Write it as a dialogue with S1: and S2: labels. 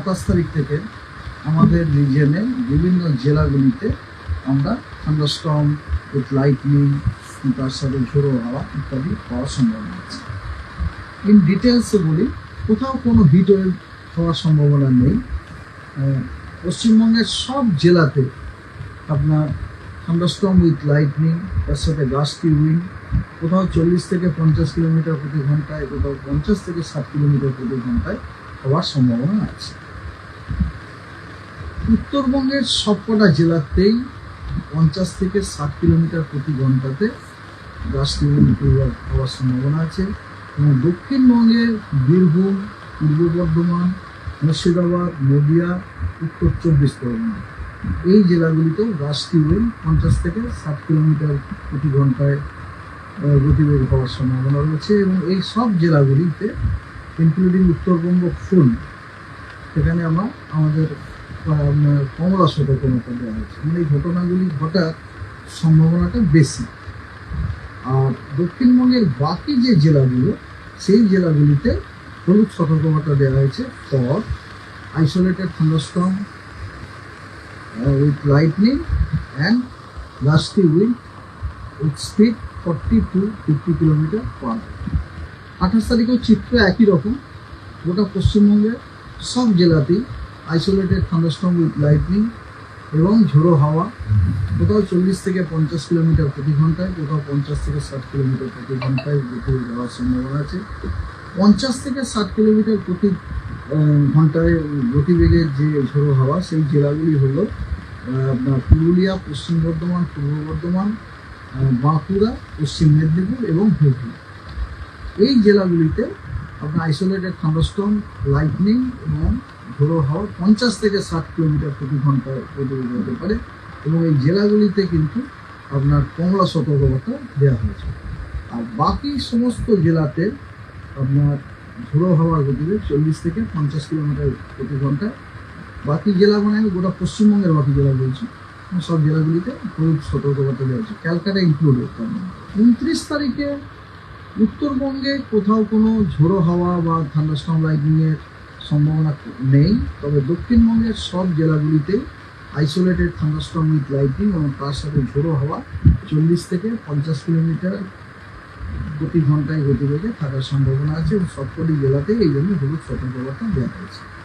S1: সাতাশ তারিখ থেকে আমাদের রিজনে বিভিন্ন জেলাগুলিতে আমরা থান্ডারস্টর্ম উইথ লাইটনিং তার সাথে ঝোড়ো হাওয়া ইত্যাদি পাওয়ার সম্ভাবনা আছে। ইন ডিটেলসে বলি, কোথাও কোনো হিট ওয়েভ হওয়ার সম্ভাবনা নেই। পশ্চিমবঙ্গের সব জেলাতে আপনার থান্ডারস্টর্ম উইথ লাইটনিং তার সাথে গাছটি উইন্ড কোথাও চল্লিশ থেকে পঞ্চাশ কিলোমিটার প্রতি ঘন্টায়, কোথাও পঞ্চাশ থেকে ষাট কিলোমিটার প্রতি ঘন্টায় হওয়ার সম্ভাবনা আছে। উত্তরবঙ্গের সবকটা জেলাতেই পঞ্চাশ থেকে ষাট কিলোমিটার প্রতি ঘন্টাতে গাছটি উইন্ড হওয়ার সম্ভাবনা আছে এবং দক্ষিণবঙ্গের বীরভূম, পূর্ব বর্ধমান, মুর্শিদাবাদ, নদিয়া, উত্তর চব্বিশ পরগনা। এই জেলাগুলিতেও গাছটি উইন্ড পঞ্চাশ থেকে ষাট কিলোমিটার প্রতি ঘন্টায় গতিবেগ হওয়ার সম্ভাবনা রয়েছে এবং এই সব জেলাগুলিতে ইনক্লুডিং উত্তরবঙ্গ ফুল সেখানে আমরা আমাদের কমলা সতর্কতা দেওয়া হয়েছে। মানে এই ঘটনাগুলি ঘটার সম্ভাবনাটা বেশি। আর দক্ষিণবঙ্গের বাকি যে জেলাগুলো, সেই জেলাগুলিতে হলুদ সতর্কতা দেওয়া হয়েছে। For, isolated thunderstorm with lightning and gusty wind with speed forty to fifty kilometre per আঠাশ তারিখেও চিত্র একই রকম। গোটা পশ্চিমবঙ্গের সব জেলাতেই আইসোলেটেড থান্ডারস্টর্ম উইথ লাইটনিং এবং ঝোড়ো হাওয়া। কোথাও চল্লিশ থেকে পঞ্চাশ কিলোমিটার প্রতি ঘন্টায়, কোথাও পঞ্চাশ থেকে ষাট কিলোমিটার প্রতি ঘন্টায় গতি যাওয়ার সম্ভাবনা আছে। পঞ্চাশ থেকে ষাট কিলোমিটার প্রতি ঘন্টায় গতিবেগের যে ঝোড়ো হাওয়া, সেই জেলাগুলি হলো আপনার পুরুলিয়া, পশ্চিম বর্ধমান, পূর্ব বর্ধমান বাঁকুড়া, পশ্চিম মেদিনীপুর এবং হুগলি। এই জেলাগুলিতে আপনার আইসোলেটেড থান্ডারস্টর্ম লাইটনিং এবং ঝোড়ো হাওয়া পঞ্চাশ থেকে ষাট কিলোমিটার প্রতি ঘন্টায় গতিবেগ হতে পারে এবং এই জেলাগুলিতে কিন্তু আপনার কমলা সতর্কতা দেওয়া হয়েছে। আর বাকি সমস্ত জেলাতে আপনার ঝোড়ো হাওয়ার গতিবেগ চল্লিশ থেকে পঞ্চাশ কিলোমিটার প্রতি ঘন্টায় বাকি জেলা মানে আমি গোটা পশ্চিমবঙ্গের বাকি জেলা বলছি সব জেলাগুলিতে হলুদ সতর্কবার্তা দেওয়া হয়েছে। ক্যালকাটা ইনক্লুড উনত্রিশ তারিখে উত্তরবঙ্গে কোথাও কোনো ঝোড়ো হাওয়া বা থান্ডারস্টর্ম লাইটনিংয়ের সম্ভাবনা নেই, তবে দক্ষিণবঙ্গের সব জেলাগুলিতে আইসোলেটেড থান্ডারস্টর্ম উইথ লাইটিং এবং তার সাথে ঝোড়ো হওয়া চল্লিশ থেকে পঞ্চাশ কিলোমিটার প্রতি ঘন্টায় গতিবেগে থাকার সম্ভাবনা আছে এবং সবকটি জেলাতেই এই জন্য হলুদ সতর্কবার্তা দেওয়া হয়েছে।